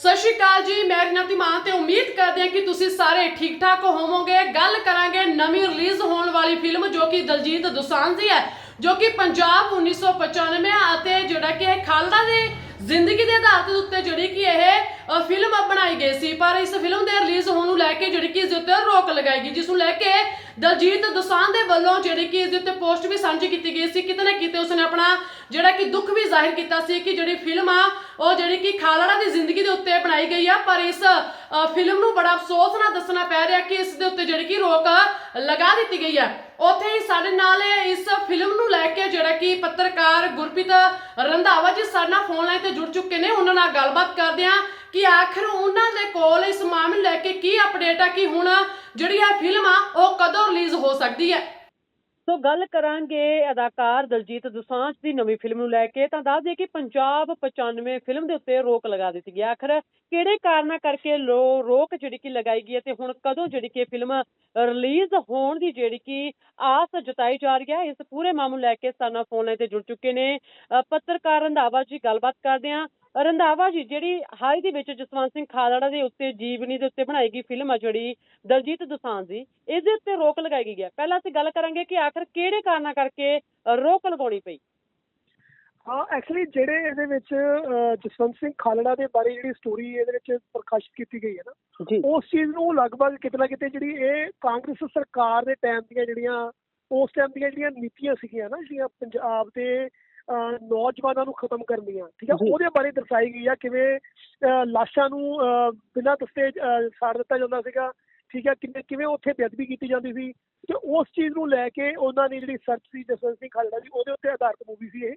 ਸਤਿ ਸ਼੍ਰੀ ਅਕਾਲ ਜੀ, ਮੈਂ ਰਣਤੀ ਮਾਨ ਤੇ ਉਮੀਦ ਕਰਦੇ ਹਾਂ ਕਿ ਤੁਸੀਂ ਸਾਰੇ ਠੀਕ ਠਾਕ ਹੋਵੋਗੇ। ਗੱਲ ਕਰਾਂਗੇ ਨਵੀਂ ਰਿਲੀਜ਼ ਹੋਣ ਵਾਲੀ ਫਿਲਮ ਜੋ ਕਿ ਦਲਜੀਤ ਦੋਸਾਂਝ ਦੀ ਹੈ, ਜੋ ਕਿ ਪੰਜਾਬ 1995 ਅਤੇ ਜਿਹੜਾ ਕਿ ਇਹ ਖਾਲਦਾ ਦੀ ਜ਼ਿੰਦਗੀ ਦੇ ਆਧਾਰ ਦੇ ਉੱਤੇ ਜਿਹੜੀ ਕਿ ਇਹ ਫਿਲਮ ਬਣਾਈ ਗਈ ਸੀ, ਪਰ ਇਸ ਫਿਲਮ ਦੇ ਰਿਲੀਜ਼ ਹੋਣ ਨੂੰ ਲੈ ਕੇ ਜਿਹੜੀ ਕਿ ਇਸ ਦੇ ਉੱਤੇ ਰੋਕ ਲਗਾਈ ਗਈ, ਜਿਸ ਨੂੰ ਲੈ ਕੇ ਦਲਜੀਤ ਦੋਸਾਂਝ ਦੇ ਵੱਲੋਂ ਜਿਹੜੀ ਕਿ ਇਸ ਦੇ ਉੱਤੇ ਪੋਸਟ ਵੀ ਸਾਂਝੀ ਕੀਤੀ ਗਈ ਸੀ। ਕਿਤੇ ਨਾ ਕਿਤੇ ਉਸਨੇ ਆਪਣਾ ਜਿਹੜਾ ਕਿ ਦੁੱਖ ਵੀ ਜ਼ਾਹਿਰ ਕੀਤਾ ਸੀ ਕਿ ਜਿਹੜੀ ਫਿਲਮ ਆ, ਉਹ ਜਿਹੜੀ ਕਿ ਖਾਲੜਾ ਦੀ ਜ਼ਿੰਦਗੀ ਦੇ ਉੱਤੇ ਬਣਾਈ ਗਈ ਆ, ਪਰ ਇਸ ਫਿਲਮ ਨੂੰ ਬੜਾ ਅਫਸੋਸ ਨਾਲ ਦੱਸਣਾ ਪੈ ਰਿਹਾ ਕਿ ਇਸ ਦੇ ਉੱਤੇ ਜਿਹੜੀ ਕਿ ਰੋਕ ਲਗਾ ਦਿੱਤੀ ਗਈ ਹੈ ਉੱਥੇ ਹੀ ਸਾਡੇ ਨਾਲ ਇਸ ਫਿਲਮ ਨੂੰ ਲੈ ਕੇ ਜਿਹੜਾ ਕਿ ਪੱਤਰਕਾਰ ਗੁਰਪ੍ਰੀਤ ਰੰਧਾਵਾ ਜੀ ਸਾਡੇ ਨਾਲ ਫੋਨ ਲਾਈਨ ਤੇ ਜੁੜ ਚੁੱਕੇ ਨੇ, ਉਹਨਾਂ ਨਾਲ ਗੱਲਬਾਤ ਕਰਦੇ ਆ। ਕਿ ਆਖਰ ਉਹਨਾਂ ਦੇ ਕੋਲ ਇਸ ਮਾਮਲੇ ਲੈ ਕੇ ਕੀ ਅਪਡੇਟ ਆ, ਕਿ ਹੁਣ ਜਿਹੜੀ ਇਹ ਫਿਲਮ ਆ, ਉਹ ਕਦੋਂ ਰਿਲੀਜ਼ ਹੋ ਸਕਦੀ ਹੈ? ਸੋ ਗੱਲ ਕਰਾਂਗੇ ਅਦਾਕਾਰ ਦਲਜੀਤ ਦੋਸਾਂਝ ਦੀ ਨਵੀਂ ਫਿਲਮ ਨੂੰ ਲੈ ਕੇ। ਤਾਂ ਦੱਸ ਦਈਏ ਕਿ ਪੰਜਾਬ 95 ਫਿਲਮ ਦੇ ਉੱਤੇ ਰੋਕ ਲਗਾ ਦਿੱਤੀ ਗਈ ਆਖਰ ਕਿਹੜੇ ਕਾਰਨਾਂ ਕਰਕੇ ਰੋਕ ਜਿਹੜੀ ਕਿ ਲਗਾਈ ਗਈ ਹੈ ਤੇ ਹੁਣ ਕਦੋਂ ਜਿਹੜੀ ਕਿ ਫਿਲਮ ਰਿਲੀਜ਼ ਹੋਣ ਦੀ ਜਿਹੜੀ ਕਿ ਆਸ ਜਤਾਈ ਜਾ ਰਹੀ ਹੈ, ਇਸ ਪੂਰੇ ਮਾਮਲੇ ਲੈ ਕੇ ਸਾਨਾ ਫੋਨ ਲਾਈਨ ਤੇ ਜੁੜ ਚੁੱਕੇ ਨੇ। ਪੱਤਰਕਾਰ ਰੰਧਾਵਾ ਜੀ ਗੱਲਬਾਤ ਕਰਦੇ ਹਾਂ। ਰੰਧਾਵਾ ਜੀ ਜਿਹੜੀ ਹਾਲ ਹੀ ਦੇ ਵਿੱਚ ਜਸਵੰਤ ਸਿੰਘ ਖਾਲੜਾ ਦੇ ਉੱਤੇ ਜੀਵਨੀ ਦੇ ਉੱਤੇ ਬਣਾਈ ਗਈ ਫਿਲਮ ਆ ਜਿਹੜੀ ਦਲਜੀਤ ਦੋਸਾਂਝ ਦੀ ਇਸ ਦੇ ਉੱਤੇ ਰੋਕ ਲਗਾਈ ਗਈ ਹੈ। ਪਹਿਲਾਂ ਅਸੀਂ ਗੱਲ ਕਰਾਂਗੇ ਕਿ ਆਖਰ ਕਿਹੜੇ ਕਾਰਨਾਂ ਕਰਕੇ ਰੋਕ ਲਗਾਉਣੀ ਪਈ? ਹਾਂ ਐਕਚੁਅਲੀ ਜਿਹੜੇ ਇਹਦੇ ਵਿੱਚ ਜਸਵੰਤ ਸਿੰਘ ਖਾਲੜਾ ਦੇ ਬਾਰੇ ਜਿਹੜੀ ਸਟੋਰੀ ਇਹਦੇ ਵਿੱਚ ਪ੍ਰਕਾਸ਼ਿਤ ਕੀਤੀ ਗਈ ਹੈ ਨਾ ਉਸ ਚੀਜ਼ ਨੂੰ ਲਗਭਗ ਕਿਤੇ ਨਾ ਕਿਤੇ ਜਿਹੜੀ ਇਹ ਕਾਂਗਰਸ ਸਰਕਾਰ ਦੇ ਟਾਈਮ ਦੀਆਂ ਜਿਹੜੀਆਂ ਉਸ ਟਾਈਮ ਦੀਆਂ ਜਿਹੜੀਆਂ ਨੀਤੀਆਂ ਸੀਗੀਆਂ ਨਾ ਜਿਹੜੀਆਂ ਪੰਜਾਬ ਦੇ ਨੌਜਵਾਨਾਂ ਨੂੰ ਖਤਮ ਕਰਨ ਦੀਆਂ ਠੀਕ ਜੀ। ਉਹਦੇ ਬਾਰੇ ਦਰਸਾਈ ਗਈ ਆ ਕਿਵੇਂ ਲਾਸ਼ਾਂ ਨੂੰ ਬਿਨਾਂ ਦੱਸੇ ਸਾੜ ਦਿੱਤਾ ਜਾਂਦਾ ਸੀਗਾ ਠੀਕ ਆ? ਕਿਵੇਂ ਕਿਵੇਂ ਉੱਥੇ ਬੇਅਦਬੀ ਕੀਤੀ ਜਾਂਦੀ ਸੀ? ਤੇ ਉਸ ਚੀਜ਼ ਨੂੰ ਲੈ ਕੇ ਉਹਨਾਂ ਨੇ ਜਿਹੜੀ ਸਰਚ ਸੀ ਜਸਵੰਤ ਸਿੰਘ ਖਾਲੜਾ ਦੀ ਉਹਦੇ ਉੱਤੇ ਆਧਾਰਿਤ ਮੂਵੀ ਸੀ ਇਹ।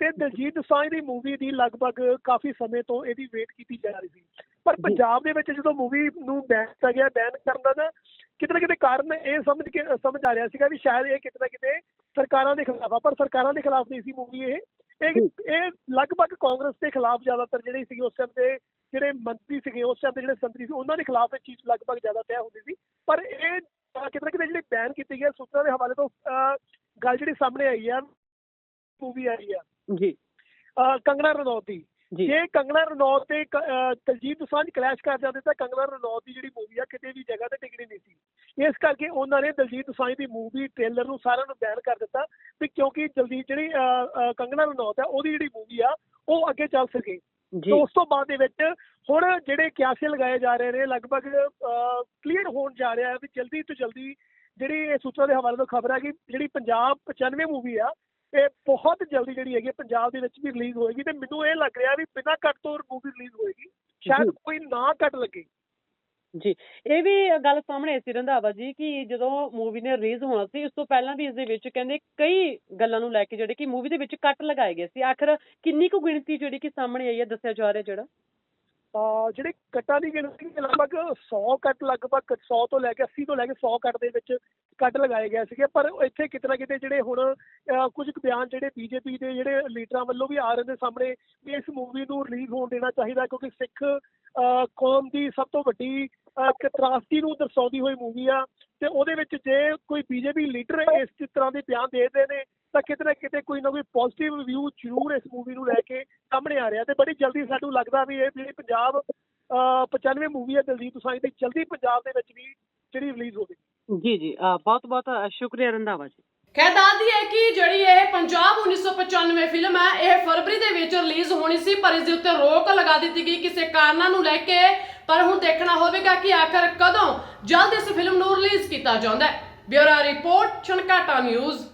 ਤੇ ਦਲਜੀਤ ਦੋਸਾਂਝ ਦੀ ਮੂਵੀ ਦੀ ਲਗਭਗ ਕਾਫੀ ਸਮੇਂ ਤੋਂ ਇਹਦੀ ਵੇਟ ਕੀਤੀ ਜਾ ਰਹੀ ਸੀ। ਪਰ। ਪੰਜਾਬ ਦੇ ਵਿੱਚ ਜਦੋਂ ਮੂਵੀ ਨੂੰ ਬੈਨ ਕੀਤਾ ਗਿਆ ਬੈਨ ਕਰਨ ਦਾ ਨਾ ਕਿਤੇ ਨਾ ਕਿਤੇ ਕਾਰਨ ਇਹ ਸਮਝ ਕੇ ਸਮਝ ਆ ਰਿਹਾ ਸੀਗਾ ਵੀ ਸ਼ਾਇਦ ਇਹ ਕਿਤੇ ਨਾ ਕਿਤੇ ਸਰਕਾਰਾਂ ਦੇ ਖਿਲਾਫ ਆ ਪਰ ਸਰਕਾਰਾਂ ਦੇ ਖਿਲਾਫ ਨਹੀਂ ਸੀ ਮੂਵੀ ਇਹ। ਇਹ। ਇਹ ਲਗਭਗ ਕਾਂਗਰਸ ਦੇ ਖਿਲਾਫ ਜ਼ਿਆਦਾਤਰ ਜਿਹੜੀ ਸੀ ਉਸ ਟਾਈਮ ਦੇ ਜਿਹੜੇ ਮੰਤਰੀ ਸੀਗੇ ਉਸ ਟਾਈਮ ਦੇ ਜਿਹੜੇ ਸੰਤਰੀ ਸੀ ਉਹਨਾਂ ਦੇ ਖਿਲਾਫ ਇਹ ਚੀਜ਼ ਲਗਭਗ ਜ਼ਿਆਦਾ ਤੈਅ ਹੁੰਦੀ ਸੀ। ਪਰ ਇਹ ਕਿਤੇ ਨਾ ਕਿਤੇ ਜਿਹੜੀ ਬੈਨ ਕੀਤੀ ਗਈ ਸੂਚਨਾ ਦੇ ਹਵਾਲੇ ਤੋਂ ਗੱਲ ਜਿਹੜੀ ਸਾਹਮਣੇ ਆਈ ਆ ਮੂਵੀ ਆਈ ਆ ਜੀ। ਕੰਗਨਾ ਰਣੌਤ ਦੀ। ਜੀ। ਕੰਗਨਾ ਰਣੌਤ ਤੇ ਦਲਜੀਤ ਦੋਸਾਂਝ ਕਲੈਸ਼ ਕਰ ਜਾਂਦੇ ਤਾਂ ਕੰਗਨਾ ਰਣੌਤ ਦੀ ਜਿਹੜੀ ਮੂਵੀ ਆ ਕਿਤੇ ਵੀ ਜਗ੍ਹਾ ਤੇ ਟਿਕਣੀ ਨਹੀਂ ਸੀ। ਇਸ ਕਰਕੇ ਉਹਨਾਂ ਨੇ ਦਲਜੀਤ ਦੋਸਾਂਝ ਦੀ ਮੂਵੀ ਟ੍ਰੇਲਰ ਨੂੰ ਸਾਰਿਆਂ ਨੂੰ ਬੈਨ ਕਰ ਦਿੱਤਾ ਵੀ ਕਿਉਂਕਿ ਦਲਜੀਤ ਜਿਹੜੀ ਕੰਗਨਾ ਰਣੌਤ ਆ ਉਹਦੀ ਜਿਹੜੀ ਮੂਵੀ ਆ ਉਹ ਅੱਗੇ ਚੱਲ ਸਕੇ। ਜੀ। ਤੇ ਉਸ ਤੋਂ ਬਾਅਦ ਦੇ ਵਿੱਚ ਹੁਣ ਜਿਹੜੇ ਕਿਆਸੇ ਲਗਾਏ ਜਾ ਰਹੇ ਨੇ ਲਗਭਗ ਕਲੀਅਰ ਹੋਣ ਜਾ ਰਿਹਾ ਹੈ ਵੀ ਜਲਦੀ ਤੋਂ ਜਲਦੀ ਜਿਹੜੀ ਇਹ ਸੂਚਨਾ ਦੇ ਹਵਾਲੇ ਤੋਂ ਖਬਰ ਹੈ ਕਿ ਜਿਹੜੀ ਪੰਜਾਬ 95 ਮੂਵੀ ਆ ਇਹ ਬਹੁਤ ਜਲਦੀ ਜਿਹੜੀ ਹੈਗੀ ਪੰਜਾਬ ਦੇ ਵਿੱਚ ਵੀ ਰਿਲੀਜ਼ ਹੋਏਗੀ ਤੇ ਮੈਨੂੰ ਇਹ ਲੱਗ ਰਿਹਾ ਵੀ ਬਿਨਾਂ ਕੱਟ ਤੋਂ ਮੂਵੀ ਰਿਲੀਜ਼ ਹੋਏਗੀ ਸ਼ਾਇਦ। ਕੋਈ ਨਾ ਕੱਟ ਲੱਗੇ। ਜੀ ਇਹ ਵੀ ਗੱਲ ਸਾਹਮਣੇ ਆਈ ਸੀ ਰੰਧਾਵਾ ਜੀ ਕਿ ਜਦੋਂ ਮੂਵੀ ਨੇ ਰਿਲੀਜ਼ ਹੋਣਾ ਸੀ ਉਸ ਤੋਂ ਪਹਿਲਾਂ ਵੀ ਇਸ ਦੇ ਵਿੱਚ ਕਹਿੰਦੇ ਕਈ ਗੱਲਾਂ ਨੂੰ ਲੈ ਕੇ ਜਿਹੜੇ ਕਿ ਮੂਵੀ ਦੇ ਵਿੱਚ ਕੱਟ ਲਗਾਏ ਗਏ ਸੀ। ਆਖਰ ਕਿੰਨੀ ਕੁ ਗਿਣਤੀ ਜਿਹੜੀ ਕਿ ਸਾਹਮਣੇ ਆਈ ਹੈ ਦੱਸਿਆ ਜਾ ਰਿਹਾ ਜਿਹੜਾ? ਜਿਹੜੇ ਕੱਟਾਂ ਦੀ ਗਿਣਤੀ ਲਗਭਗ 100 ਕੱਟ, ਲਗਭਗ 100 ਤੋਂ ਲੈ ਕੇ 80 ਤੋਂ ਲੈ ਕੇ 100 ਕੱਟ ਦੇ ਵਿੱਚ ਕੱਟ ਲਗਾਏ ਗਏ ਸੀਗੇ। ਪਰ ਇੱਥੇ ਕਿਤੇ ਨਾ ਕਿਤੇ ਜਿਹੜੇ ਹੁਣ ਕੁਝ ਕੁ ਬਿਆਨ ਜਿਹੜੇ ਬੀਜੇਪੀ ਦੇ ਜਿਹੜੇ ਲੀਡਰਾਂ ਵੱਲੋਂ ਵੀ ਆ ਰਹੇ ਨੇ ਸਾਹਮਣੇ, ਵੀ ਇਸ ਮੂਵੀ ਨੂੰ ਰਿਲੀਜ਼ ਹੋਣ ਦੇਣਾ ਚਾਹੀਦਾ, ਕਿਉਂਕਿ ਸਿੱਖ, ਅਹ ਕੌਮ ਦੀ ਸਭ ਤੋਂ ਵੱਡੀ, ਅਹ ਤਰਾਸਦੀ ਨੂੰ ਦਰਸਾਉਂਦੀ ਹੋਈ ਮੂਵੀ ਆ। ਤੇ ਉਹਦੇ ਵਿੱਚ ਜੇ ਕੋਈ ਬੀਜੇਪੀ ਲੀਡਰ ਇਸ ਤਰ੍ਹਾਂ ਦੇ ਬਿਆਨ ਦੇ ਰਹੇ ਨੇ, ਤਾਂ ਕਿਤੇ ਨਾ ਕਿਤੇ ਕੋਈ ਨਾ ਕੋਈ ਪੋਜ਼ਿਟਿਵ ਰਿਵਿਊ ਜ਼ਰੂਰ ਇਸ ਮੂਵੀ ਨੂੰ ਲੈ ਕੇ ਸਾਹਮਣੇ ਆ ਰਿਹਾ ਤੇ ਬੜੀ ਜਲਦੀ ਸਾਨੂੰ ਲੱਗਦਾ ਵੀ ਇਹ ਜਿਹੜੀ ਪੰਜਾਬ ਅਹ 95 ਮੂਵੀ ਹੈ ਦਲਜੀਤ ਦੋਸਾਂਝ ਦੀ ਜਲਦੀ ਪੰਜਾਬ ਦੇ ਵਿੱਚ ਵੀ ਜਿਹੜੀ ਰਿਲੀਜ਼ ਹੋਵੇਗੀ ਜੀ ਜੀ ਬਹੁਤ ਬਹੁਤ ਸ਼ੁਕਰੀਆ ਰੰਧਾਵਾ ਜੀ। ਖੈਰ ਦੱਸਦੀ ਹੈ ਕਿ ਜਿਹੜੀ ਇਹ ਪੰਜਾਬ 1995 ਫਿਲਮ ਹੈ ਇਹ ਫਰਵਰੀ ਦੇ ਵਿੱਚ ਰਿਲੀਜ਼ ਹੋਣੀ ਸੀ ਪਰ ਇਸ ਦੇ ਉੱਤੇ ਰੋਕ ਲਗਾ ਦਿੱਤੀ ਗਈ ਕਿਸੇ ਕਾਰਨਾਂ ਨੂੰ ਲੈ ਕੇ। ਪਰ ਹੁਣ ਦੇਖਣਾ ਹੋਵੇਗਾ ਕਿ ਆਖਰ ਕਦੋਂ ਜਲਦ ਇਸ ਫਿਲਮ ਨੂੰ ਰਿਲੀਜ਼ ਕੀਤਾ ਜਾਂਦਾ ਹੈ। Bureau report Chhankata news.